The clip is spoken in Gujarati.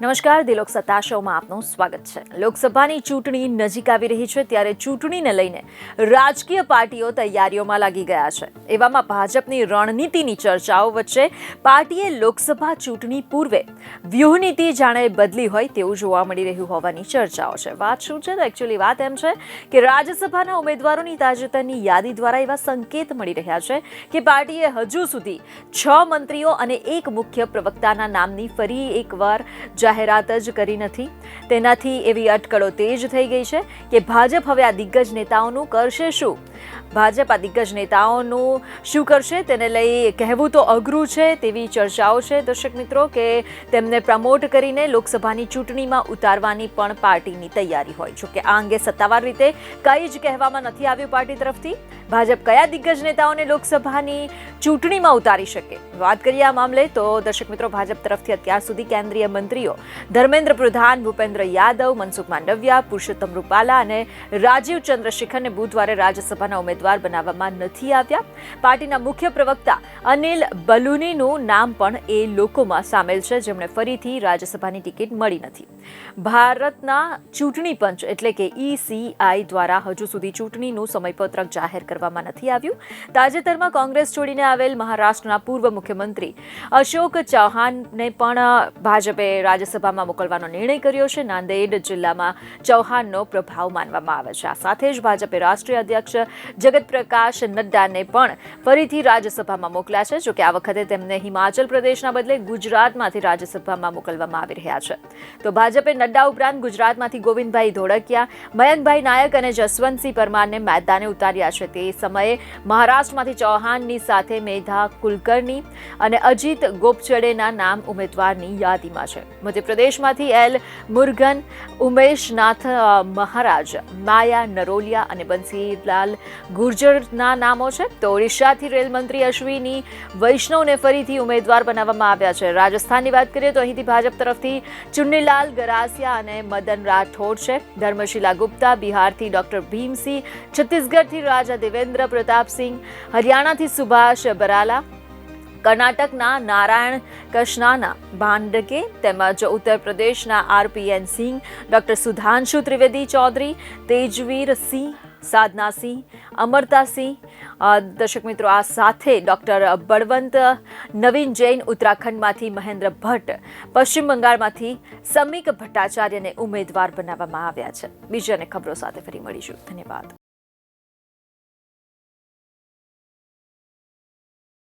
નમસ્કાર, દિલોક સત્તા શોમાં આપનું સ્વાગત છે. લોકસભાની ચૂંટણી નજીક આવી રહી છે, ત્યારે ચૂંટણીને લઈને રાજકીય પાર્ટીઓ તૈયારીઓમાં લાગી ગયા છે. એવામાં ભાજપની રણનીતિની ચર્ચાઓ વચ્ચે પાર્ટીએ લોકસભા ચૂંટણી પૂર્વે વ્યૂહનીતિ જાણે બદલી હોય તેવું જોવા મળી રહ્યું હોવાની ચર્ચાઓ છે. વાત શું છે? તો એકચ્યુઅલી વાત એમ છે કે રાજ્યસભાના ઉમેદવારોની તાજેતરની યાદી દ્વારા એવા સંકેત મળી રહ્યા છે કે પાર્ટીએ હજુ સુધી છ મંત્રીઓ અને એક મુખ્ય પ્રવક્તાના નામની ફરી એકવાર જાહેરાત જ કરી નથી. તેનાથી એવી અટકળો તેજ થઈ ગઈ છે કે ભાજપ હવે આ દિગ્ગજ નેતાઓનું કરશે શું? ભાજપ આ દિગ્ગજ નેતાઓનું શું કરશે? તેને લઈ કહેવું તો અઘરું છે તેવી ચર્ચાઓ છે. દર્શક મિત્રો, કે તેમને પ્રમોટ કરીને લોકસભાની ચૂંટણીમાં ઉતારવાની પણ પાર્ટીની તૈયારી હોય. જો કે આ અંગે સત્તાવાર રીતે કંઈ જ કહેવામાં નથી આવ્યું પાર્ટી તરફથી. ભાજપ કયા દિગ્ગજ નેતાઓને લોકસભાની ચૂંટણીમાં ઉતારી શકે? વાત કરીએ આ મામલે તો દર્શક મિત્રો, ભાજપ તરફથી અત્યાર સુધી કેન્દ્રીય મંત્રીઓ ધર્મેન્દ્ર પ્રધાન, ભૂપેન્દ્ર યાદવ, મનસુખ માંડવિયા, પુરુષોત્તમ રૂપાલા અને રાજીવ ચંદ્રશેખરને બુધવારે રાજ્યસભાના ઉમેદવાર બનાવવામાં નથી આવ્યા. પાર્ટીના મુખ્ય પ્રવક્તા અનિલ બલુનીનું નામ પણ એ લોકોમાં સામેલ છે, જેમણે ફરીથી રાજ્યસભાની ટિકિટ મળી નથી. ભારતના ચૂંટણી પંચ એટલે કે ઈસીઆઈ દ્વારા હજુ સુધી ચૂંટણીનું સમયપત્રક જાહેર કરવામાં નથી આવ્યું. તાજેતરમાં કોંગ્રેસ છોડીને આવેલ મહારાષ્ટ્રના પૂર્વ મુખ્યમંત્રી અશોક ચૌહાણને પણ ભાજપે રાજ્યસભામાં મોકલવાનો નિર્ણય કર્યો છે. નાંદેડ જિલ્લામાં ચૌહાણનો પ્રભાવ માનવામાં આવે છે. આ સાથે જ ભાજપે રાષ્ટ્રીય અધ્યક્ષ જગત પ્રકાશ નડ્ડાને પણ ફરીથી રાજ્યસભામાં મોકલ્યા છે. જોકે આ વખતે તેમને હિમાચલ પ્રદેશના બદલે ગુજરાતમાંથી રાજ્યસભામાં મોકલવામાં આવી રહ્યા છે. તો ભાજપે નડ્ડા ઉપરાંત ગુજરાતમાંથી ગોવિંદભાઈ ધોળકિયા, મયંકભાઈ નાયક અને જસવંતસિંહ પરમારને મેદાને ઉતાર્યા છે. તે સમયે મહારાષ્ટ્રમાંથી ચૌહાણની સાથે મેધા કુલકર્ણી અને અજીત ગોપચડેના નામ ઉમેદવારની યાદીમાં છે. મધ્યપ્રદેશમાંથી એલ મુરગન, ઉમેશનાથ મહારાજ, માયા, નરોલિયા અને બંસીલાલ ગુર્જરના નામો છે. તો ઓડિશાથી રેલમંત્રી અશ્વિની વૈષ્ણવને ફરીથી ઉમેદવાર બનાવવામાં આવ્યા છે. રાજસ્થાનની વાત કરીએ તો અહીંથી ભાજપ તરફથી ચુન્નીલાલ ગરાસિયા અને મદન રાઠોડ છે. ધર્મશીલા ગુપ્તા, બિહારથી ડોક્ટર ભીમસિંહ, છત્તીસગઢથી રાજા દેવેન્દ્ર પ્રતાપસિંહ, હરિયાણાથી સુભાષ બરાલા કર્ણાટકના નારાયણ કૃષ્ણાના ભાંડકે તેમજ ઉત્તર પ્રદેશના આરપીએન સિંહ, ડોક્ટર સુધાંશુ ત્રિવેદી ચૌધરી, તેજવીર સિંહ, સાધના સિંહ, અમરતા સિંહ દર્શક મિત્રો, આ સાથે ડૉક્ટર બળવંત, નવીન જૈન, ઉત્તરાખંડમાંથી મહેન્દ્ર ભટ્ટ, પશ્ચિમ બંગાળમાંથી સમીક ભટ્ટાચાર્યને ઉમેદવાર બનાવવામાં આવ્યા છે. બીજાને ખબરો સાથે ફરી મળીશું. ધન્યવાદ.